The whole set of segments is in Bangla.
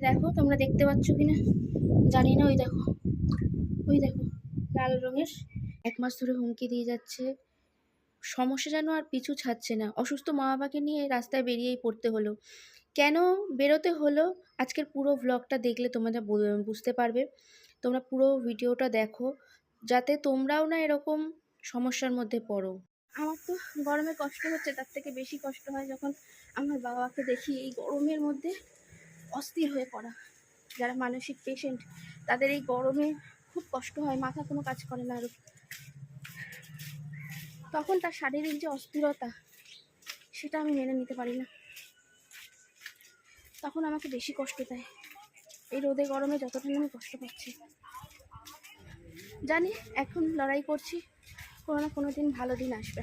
দেখো, তোমরা দেখতে পাচ্ছ কিনা? জানি না, ওই দেখো। ওই দেখো, লাল রঙের। এক মাস ধরে হুমকি দিয়ে যাচ্ছে। সমস্যা যেন আর পিছু ছাড়ছে না। অসুস্থ মা বাবাকে নিয়ে রাস্তায় বেরিয়েই পড়তে হলো। কেন বেরোতে হলো? আজকের পুরো ভ্লগটা দেখলে তোমরা বুঝতে পারবে। তোমরা পুরো ভিডিওটা দেখো, যাতে তোমরাও না এরকম সমস্যার মধ্যে পড়ো। আমার তো গরমে কষ্ট হচ্ছে, তার থেকে বেশি কষ্ট হয় যখন আমার বাবাকে দেখি এই গরমের মধ্যে। অস্থির হয়ে পড়া। যারা মানসিক পেশেন্ট তাদের এই গরমে খুব কষ্ট হয়, মাথা কোনো কাজ করে না আরও তখন তার শারীরিক যে অস্থিরতা, সেটা আমি মেনে নিতে পারি না। তখন আমাকে বেশি কষ্ট দেয়। এই রোদে গরমে যতটা আমি কষ্ট পাচ্ছি। জানি এখন লড়াই করছি, কোনো না কোনো দিন ভালো দিন আসবে।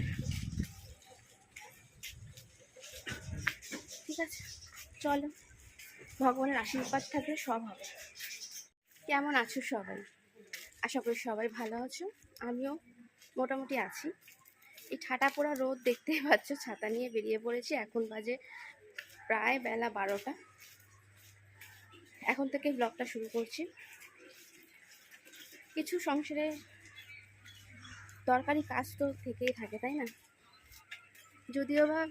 ঠিক আছে? চলো। ভগবানের আশীর্বাদ থাকলে সব হবে। কেমন আছো সবাই? আশা করি সবাই ভালো আছো। আমিও মোটামুটি আছি। এই ঠাটা পোড়া রোদ দেখতেই পাচ্ছ, ছাতা নিয়ে বেরিয়ে পড়েছি। এখন বাজে প্রায় বেলা বারোটা। এখন থেকে ব্লগটা শুরু করছি। কিছু সংসারে দরকারি কাজ তো থেকেই থাকে, তাই না? যদিও বা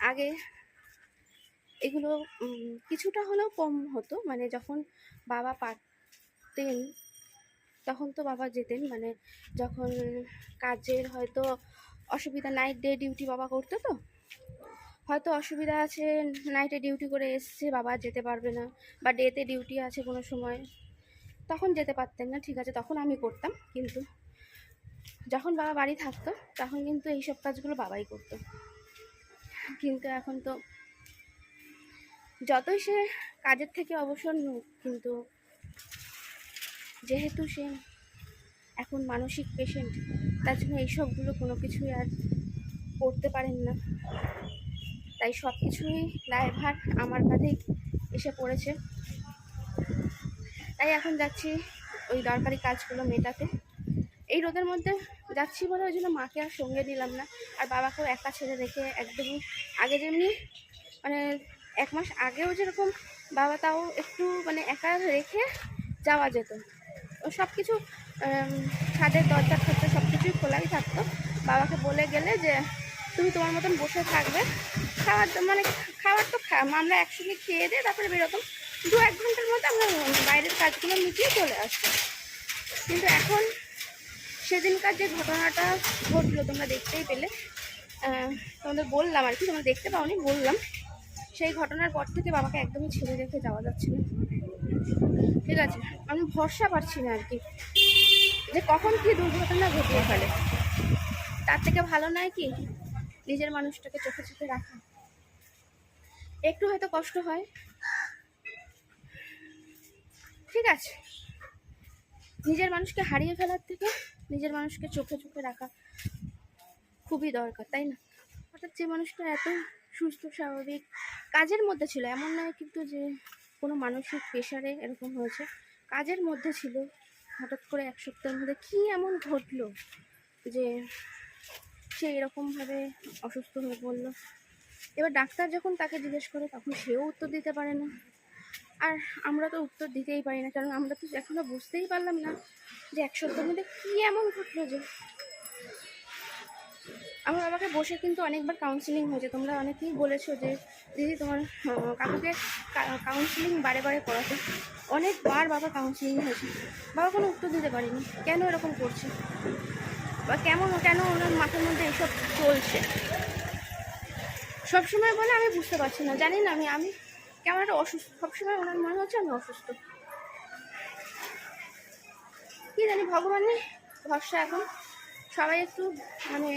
আগে এগুলো কিছুটা হলেও কম হতো। মানে যখন বাবা পারতেন, তখন তো বাবা যেতেন। মানে যখন কাজের হয়তো অসুবিধা নাইট ডে ডিউটি বাবা করতো তো। হয়তো অসুবিধা আছে নাইটে ডিউটি করে এসছে, বাবা যেতে পারবে না বা ডেতে ডিউটি আছে কোনো সময়। তখন যেতে পারতেন না, ঠিক আছে, তখন আমি করতাম। কিন্তু যখন বাবা বাড়ি থাকতো, তখন কিন্তু এইসব কাজগুলো বাবাই করতো। কিন্তু এখন তো যতই সে কাজের থেকে অবসর নিক কিন্তু যেহেতু সে এখন মানসিক পেশেন্ট তার জন্য এইসবগুলো কোনো কিছুই আর করতে পারেন না। তাই সব কিছুই দায়ভার আমার কাঁধেই এসে পড়েছে। তাই এখন যাচ্ছি ওই দরকারি কাজগুলো মেটাতে। এই রোদের মধ্যে যাচ্ছি বলে ওই জন্য মাকে আর সঙ্গে নিলাম না। আর বাবাকেও একা ছেড়ে রেখে একদমই আগে যেমনি মানে এক মাস আগেও যেরকম বাবা তাও একটু মানে একা রেখে যাওয়া যেত। ও সব কিছু ছাদের দরজা ক্ষেত্রে সব কিছুই খোলাই থাকতো। বাবাকে বলে গেলে যে, তুমি তোমার মতন বসে থাকবে। তো- মানে খাবার তো আমরা একসঙ্গে খেয়ে দিয়ে তারপরে বেরোতাম। দু এক ঘণ্টার মধ্যে আমরা বাইরের কাজগুলো মিটিয়ে চলে আসতাম। কিন্তু এখন সেদিনকার যে ঘটনাটা ঘটলো, তোমরা দেখতেই পেলে। তোমাদের বললাম আর কি, তোমরা দেখতে পাওনি, বললাম। সেই ঘটনার পর থেকে বাবাকে একদমই ছেড়ে রেখে যাওয়া যাচ্ছে না। ঠিক আছে? আমি ভরসা পাচ্ছি না আর কি। যে কখন কি দুর্ঘটনা ঘটিয়ে ফেলে। তার থেকে ভালো নয় কি? নিজের মানুষটাকে চোখে চোখে রাখা। একটু হয়তো কষ্ট হয়। ঠিক আছে? নিজের মানুষকে হারিয়ে ফেলার থেকে নিজের মানুষকে চোখে চোখে রাখা খুবই দরকার, তাই না? হঠাৎ যে মানুষটা এত সুস্থ, স্বাভাবিক কাজের মধ্যে ছিল, এমন নয় কিন্তু যে কোনো মানসিক প্রেশারে এরকম হয়েছে। কাজের মধ্যে ছিল, হঠাৎ করে এক সপ্তাহের মধ্যে কী এমন ঘটলো যে সে এরকমভাবে অসুস্থ হয়ে পড়ল? এবার ডাক্তার যখন তাকে জিজ্ঞেস করে, তখন সেও উত্তর দিতে পারে না। আর আমরা তো উত্তর দিতেই পারি না, কারণ আমরা তো এখনও বুঝতেই পারলাম না যে এক সপ্তাহের মধ্যে কী এমন ঘটলো যে আমার বাবাকে বসে কিন্তু অনেকবার কাউন্সিলিং হয়েছে। তোমরা অনেকেই বলেছ যে, দিদি, তোমার কাকুকে কাউন্সিলিং বারে বারে করাতে। অনেকবার বাবা কাউন্সিলিং হয়েছে। বাবা কোনো উত্তর দিতে পারেনি। কেন এরকম করছে? বা কেমন, কেন ওনার মাথার মধ্যে এইসব চলছে? সবসময় বলে আমি বুঝতে পারছি না। জানি না আমি আমি কেমন একটা অসুস্থ। সবসময় ওনার মনে হচ্ছে আমি অসুস্থ। কি জানি, ভগবানের ভরসা এখন। সবাই একটু মানে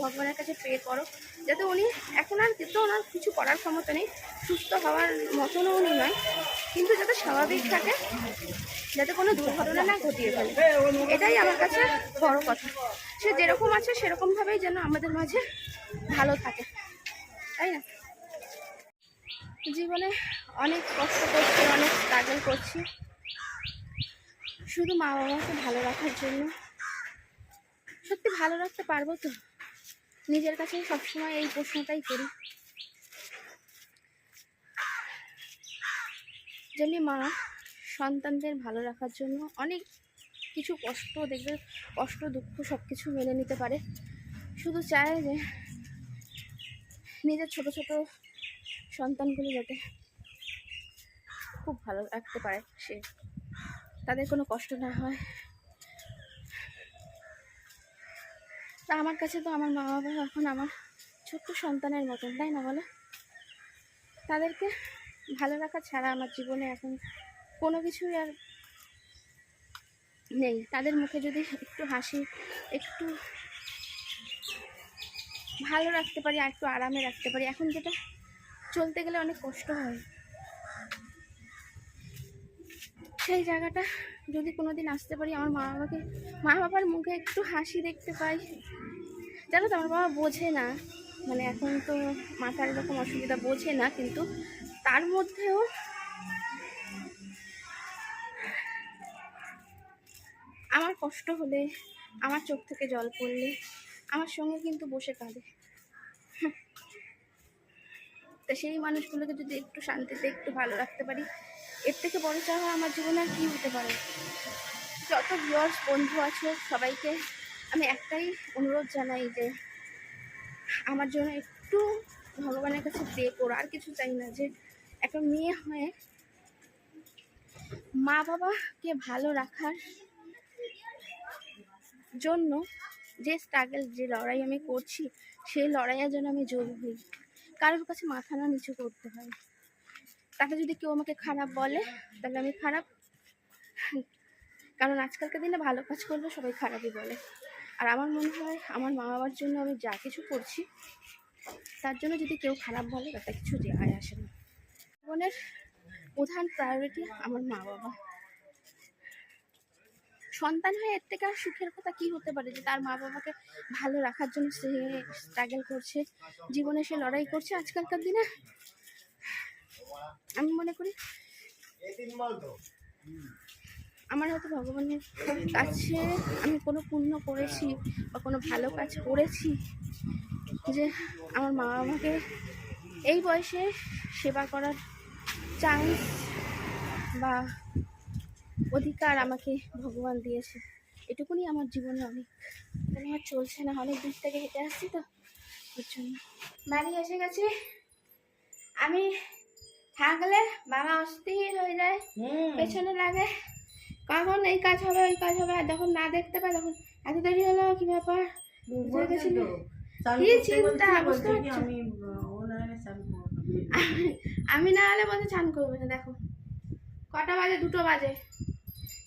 ভগবানের কাছে প্রে করো। যাতে উনি এখন আর কিন্তু ওনার কিছু করার ক্ষমতা নেই, সুস্থ হওয়ার মতনও উনি নয় কিন্তু যাতে স্বাভাবিক থাকে, যাতে কোনো দুর্ঘটনা না ঘটিয়ে ফেলে। এটাই আমার কাছে বড় কথা। সে যেরকম আছে, সেরকমভাবেই যেন আমাদের মাঝে ভালো থাকে। তাই না? জীবনে অনেক কষ্ট করছি, অনেক স্ট্রাগল করছি। শুধু মা বাবাকে ভালো রাখার জন্য। সত্যি ভালো রাখতে পারব তো। নিজের কাছে সবসময় এই প্রশ্নটাই করি। যেমনি মা, সন্তানদের ভালো রাখার জন্য অনেক কিছু কষ্ট দেখবে, কষ্ট, দুঃখ সব কিছু মেনে নিতে পারে। শুধু চায় যে নিজের ছোট ছোট সন্তানগুলো যাতে খুব ভালো রাখতে পারে সে। তাদের কোনো কষ্ট না হয়। তা আমার কাছে তো আমার মা বাবা এখন আমার ছোট্ট সন্তানের মতন, তাই না বলো? তাদেরকে ভালো রাখা ছাড়া আমার জীবনে এখন কোনো কিছুই আর নেই। তাদের মুখে যদি একটু হাসি, একটু ভালো রাখতে পারি, আর একটু আরামে রাখতে পারি, এখন যেটা চলতে গেলে অনেক কষ্ট হয়। সেই জায়গাটা যদি কোনোদিন আসতে পারি, আমার মা বাবাকে মা বাবার মুখে একটু হাসি দেখতে পাই। জানো তো, আমার বাবা বোঝে না। মানে এখন তো মাথার এরকম অসুবিধা বোঝে না, কিন্তু তার মধ্যেও আমার কষ্ট হলে, আমার চোখ থেকে জল পড়লে, আমার সঙ্গে কিন্তু বসে কাঁদে। তা সেই মানুষগুলোকে যদি একটু শান্তিতে একটু ভালো রাখতে পারি এর থেকে বড় চাওয়া আমার জীবনে আর কী হতে পারে? যত ভিউয়ার্স বন্ধু আছে সবাইকে আমি একটাই অনুরোধ জানাই যে আমার জন্য একটু ভগবানের কাছে প্রে করো। আর কিছু চাই না যে একটা মেয়ে হয়ে মা বাবাকে ভালো রাখার জন্য যে স্ট্রাগল যে লড়াই আমি করছি, সেই লড়াইয়ের জন্য আমি যোগ হই কারোর কাছে মাথা না নিচু করতে হয়। তাকে যদি কেউ আমাকে খারাপ বলে, তাহলে আমি খারাপ। কারণ আজকালকার দিনে ভালো কাজ করলে সবাই খারাপই বলে। আর আমার মনে হয়, আমার মা বাবার জন্য আমি যা কিছু করছি, তার জন্য যদি কেউ খারাপ বলে, তাতে কিছু যায় আসে না। জীবনের প্রধান প্রায়োরিটি আমার মা বাবা সন্তান হয়ে এর থেকে আর সুখের কথা কি হতে পারে? যে তার মা বাবাকে ভালো রাখার জন্য সে স্ট্রাগল করছে, জীবনে সে লড়াই করছে। আজকালকার দিনে আমি মনে করি আমার হয়তো ভগবানের কাছে আমি কোনো পুণ্য করেছি বা কোনো ভালো কাজ করেছি যে আমার মা বাবাকে এই বয়সে সেবা করার চান্স বা অধিকার আমাকে ভগবান দিয়েছে। এটুকুনি আমার জীবনে অনেক মনে হয় চলছে না অনেক দূর থেকে হেঁটে আসছি তো। ওর জন্য। বাড়ি এসে গেছি। আমি থাকলে বাবা অস্থির হয়ে যায় পেছনে লাগে। কখন এই কাজ হবে ওই কাজ হবে আর যখন না দেখতে পাই তখন এত দেরি হলো কি ব্যাপার? বুঝতে গেছিল কি চিন্তা বুঝতে পারছ আমি না হলে বলতে চান করব না দেখো। কটা বাজে? দুটো বাজে।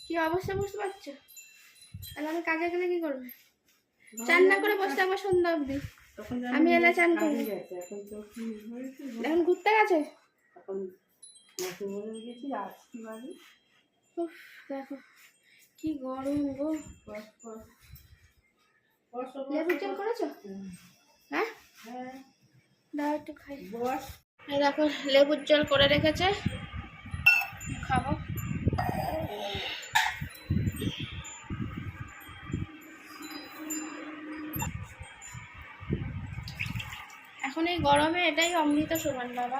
কি অবস্থা বুঝতে পারছ? তাহলে আমি কাজে গেলে কি করবে? চান না করে বসে থাকব সন্ধ্যা অবধি। আমি এলে চান করব। এখন ঘুরতে গেছে? উফ, দেখো কি গরম গো লেবু জল করেছ? হ্যাঁ? দাও একটু খাই। দেখো লেবুর জল করে রেখেছে। খাব। এখন এই গরমে এটাই অমৃত সমান বাবা।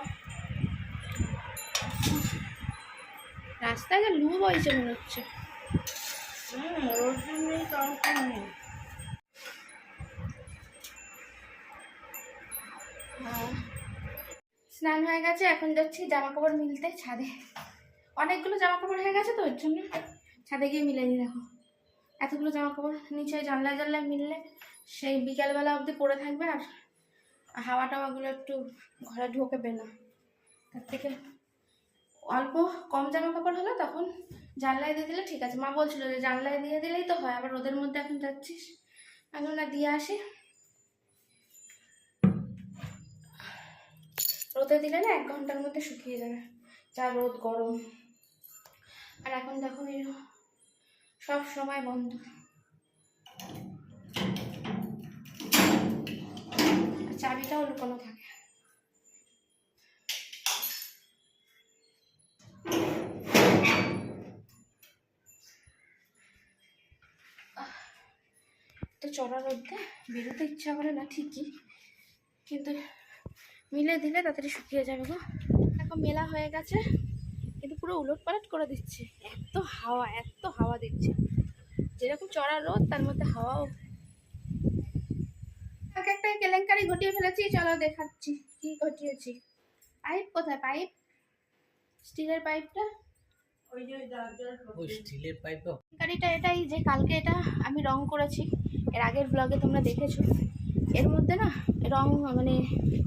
রাস্তায় যে লু বইছে মনে হচ্ছে। স্নান হয়ে গেছে, এখন যাচ্ছি জামা কাপড় মিলতে ছাদে। অনেকগুলো জামা কাপড় হয়ে গেছে তো, ওর জন্য। ছাদে গিয়ে মিলে নি, দেখো। এতগুলো জামা কাপড় নিচে জানলায় জানলায় মিললে সেই বিকালবেলা অবধি পড়ে থাকবে আর হাওয়া টাওয়াগুলো একটু ঘরে ঢোকবে না তার থেকে অল্প কম জামা কাপড় হলে তখন জানলায় দিয়ে দিলে ঠিক আছে। মা বলছিল যে জানলায় দিয়ে দিলেই তো হয়, আবার রোদের মধ্যে এখন যাচ্ছিস? এখন না, দিয়ে আসি। রোদে দিলে না এক ঘণ্টার মধ্যে শুকিয়ে যাবে। যা রোদ, গরম। আর এখন দেখো এই সব সময় বন্ধ। চাবিটাও লুকানো থাকে। তো চড়া রোদে বেরোতে ইচ্ছা করে না, ঠিকই। কিন্তু মিলে দিলে তাড়াতাড়ি শুকিয়ে যাবে গো। এখন মেলা হয়ে গেছে, কিন্তু পুরো উলট পালট করে দিচ্ছে। এত হাওয়া এত হাওয়া দিচ্ছে। যেরকম চড়া রোদ, তার মধ্যে হাওয়াও। এক একটা কেলেঙ্কারি ঘটিয়ে ফেলেছি, চলো দেখাচ্ছি কি ঘটিয়েছি। পাইপ কোথায়? পাইপ? স্টিলের পাইপটা? গাড়িটা এটাই যে কালকে এটা আমি রং করেছি। এর আগের ব্লগে তোমরা দেখেছ। এর মধ্যে না রং মানে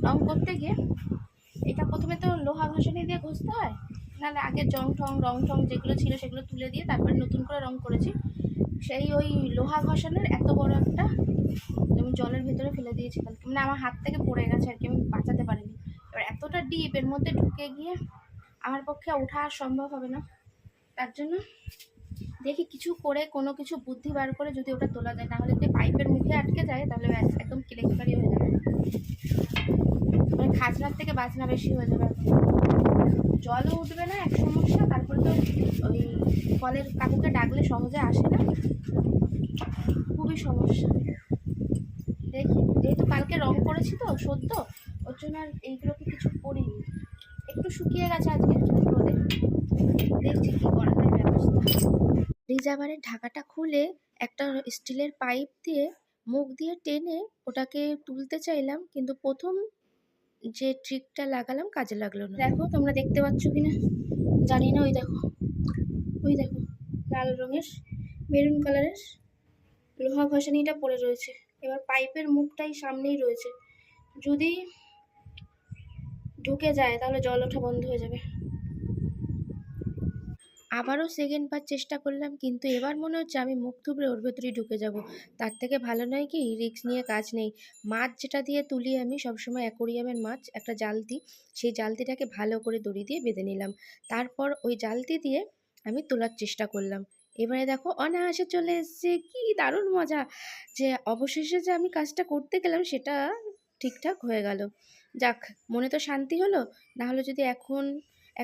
রং করতে গিয়ে এটা প্রথমে তো লোহা ঘষানি দিয়ে ঘষতে হয়। নাহলে আগের জং ঠং রং ঠং যেগুলো ছিল সেগুলো তুলে দিয়ে তারপরে নতুন করে রং করেছি। সেই ওই লোহা ঘষানোর এত বড় একটা আমি জলের ভেতরে ফেলে দিয়েছি কালকে। মানে আমার হাত থেকে পড়ে গেছে আর কি আমি বাঁচাতে পারিনি। এবার এতটা ডিপ এর মধ্যে ঢুকে গিয়ে আমার পক্ষে ওঠা আর সম্ভব হবে না। তার জন্য দেখি কিছু করে, কোনো কিছু বুদ্ধি বার করে যদি ওটা তোলা যায়। নাহলে যদি পাইপের মুখে আটকে যায়, তাহলে একদম কেলেঙ্কারি হয়ে যাবে। মানে খাজনার থেকে বাজনা বেশি হয়ে যাবে। জলও উঠবে না, এক সমস্যা। তারপরে তো ওই কলের কাকুকে ডাকলে সহজে আসে না। খুবই সমস্যা। দেখি, যেহেতু কালকে রং করেছি তো, সদ্য, ওর জন্য আর এইগুলোকে কিছু করিনি। একটু শুকিয়ে গেছে আজকে, রোদে। দেখছি ঢাকাটা খুলে একটা স্টিলের পাইপ দিয়ে মুখ দিয়ে টেনে ওটাকে তুলতে চাইলাম, কিন্তু প্রথম যে ট্রিকটা লাগালাম কাজে লাগল না। দেখো, তোমরা দেখতে পাচ্ছ কি না জানি না, ওই দেখো। ওই দেখো, লাল রঙের, মেরুন কালারের লোহা ঘষানিটা পড়ে রয়েছে। এবার পাইপের মুখটাই সামনেই রয়েছে। যদি ঢুকে যায়, তাহলে জল ওঠা বন্ধ হয়ে যাবে। আবারও সেকেন্ড বার চেষ্টা করলাম, কিন্তু এবার মনে হচ্ছে আমি মুখ থুবড়ে ওর ভেতরেই ঢুকে যাব। তার থেকে ভালো নয় কি রিস্ক নিয়ে কাজ নেই। মাছ যেটা দিয়ে তুলি আমি সবসময় অ্যাকোরিয়ামের মাছ, একটা জালতি, সেই জালতিটাকে ভালো করে দড়ি দিয়ে বেঁধে নিলাম। তারপর ওই জালতি দিয়ে আমি তোলার চেষ্টা করলাম। এবারে দেখো অনায়াসে চলে এসছে, কি দারুণ মজা! যে অবশেষে যে আমি কাজটা করতে গেলাম সেটা ঠিকঠাক হয়ে গেল। যাক, মনে তো শান্তি হলো না হলে যদি এখন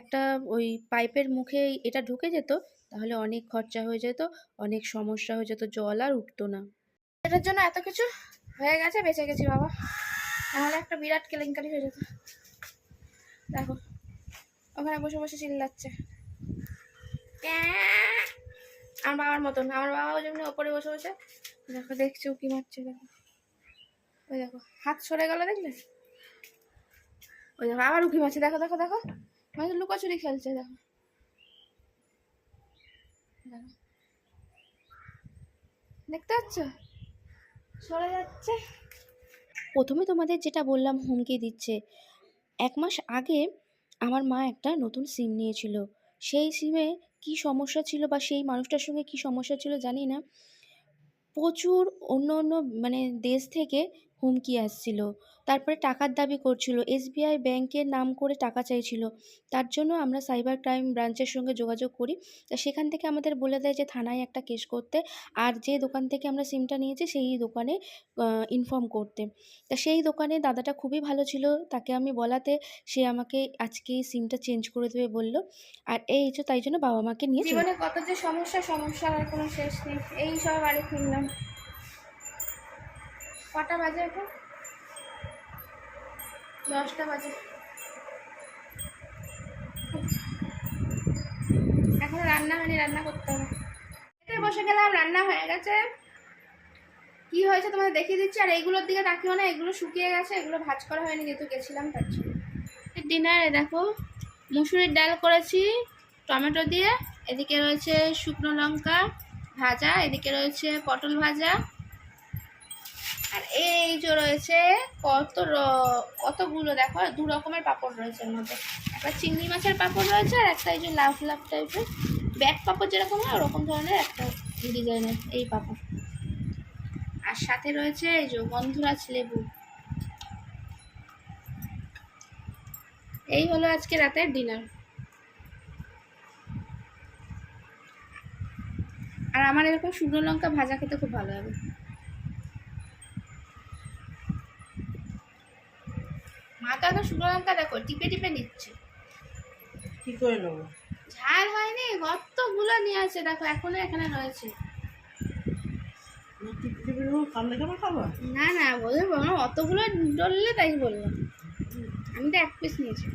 একটা ওই পাইপের মুখে এটা ঢুকে যেত, তাহলে অনেক খরচা হয়ে যেত, অনেক সমস্যা হয়ে যেত, জল আর উঠতো না। এটার জন্য এত কিছু হয়ে গেছে, বেঁচে গেছি বাবা। নাহলে একটা বিরাট কেলেঙ্কারি হয়ে যেত। দেখো, ওখানে বসে বসে চিল্লাচ্ছে। আমার বাবার মতন, আমার বাবাও যেমনি ওপরে বসে বসে, দেখো, দেখছ কি মারছে, দেখো। ওই দেখো, হাত সরে গেল দেখলে? ওই দেখো, আবার উকি মারছে, দেখো দেখো দেখো। মানে লুকোচুরি খেলছে, দেখো। দেখো। দেখতে পাচ্ছ? সরে যাচ্ছে। প্রথমে তোমাদের যেটা বললাম, হুমকি দিচ্ছে। এক মাস আগে আমার মা একটা নতুন সিম নিয়েছিল। সেই সিমে কি সমস্যা ছিল বা সেই মানুষটার সঙ্গে কি সমস্যা ছিল জানি না। প্রচুর অন্য অন্য মানে দেশ থেকে হুমকি আসছিল। তারপরে টাকার দাবি করছিল। এসবিআই ব্যাংকের নাম করে টাকা চাইছিল। তার জন্য আমরা সাইবার ক্রাইম ব্রাঞ্চের সঙ্গে যোগাযোগ করি। তা সেখান থেকে আমাদের বলে দেয় যে, থানায় একটা কেস করতে। আর যে দোকান থেকে আমরা সিমটা নিয়েছি, সেই দোকানে ইনফর্ম করতে। তা সেই দোকানে দাদাটা খুবই ভালো ছিল। তাকে আমি বলাতে, সে আমাকে আজকে সিমটা চেঞ্জ করে দেবে বলল। আর এই তাই জন্য বাবা মাকে নিয়ে জীবনে কত যে সমস্যা সমস্যা আর কোনো শেষ নেই। এই সব বাড়ি ফিরলাম কটা বাজে এখন? দশটা বাজে। এখন রান্না হয়নি, রান্না করতে হবে। বসে গেলাম, রান্না হয়ে গেছে। কি হয়েছে তোমাদের দেখিয়ে দিচ্ছি। আর এইগুলোর দিকে তাকিও না, এগুলো শুকিয়ে গেছে, এগুলো ভাজ করা হয়নি যেহেতু গেছিলাম, তার জন্য। ডিনারে দেখো, মুসুরির ডাল করেছি, টমেটো দিয়ে। এদিকে রয়েছে শুকনো লঙ্কা ভাজা, এদিকে রয়েছে পটল ভাজা। আর এই যে রয়েছে কত কতগুলো দেখো, দু রকমের পাঁপড় রয়েছে এর মধ্যে। একটা চিংড়ি মাছের পাঁপড় রয়েছে আর একটা এই যে লাভ লাভ টাইপের ব্যাগ পাঁপড় যেরকম হয়, ওরকম ধরনের একটা ডিজাইনের এই পাঁপড়। আর সাথে রয়েছে এই যে গন্ধরাজ লেবু। এই হলো আজকে রাতের ডিনার আর আমার এরকম শুকনো লঙ্কা ভাজা খেতে খুব ভালো লাগে। মা তো শুকনো লঙ্কা দেখো টিপে টিপে নিচ্ছে। কি করে নেব? ঝাল হয়নি কতগুলো নিয়ে আছে দেখো এখনও এখানে রয়েছে। না না বলব অতগুলো ডললে তাই বললাম। আমি তো এক পিস নিয়েছি।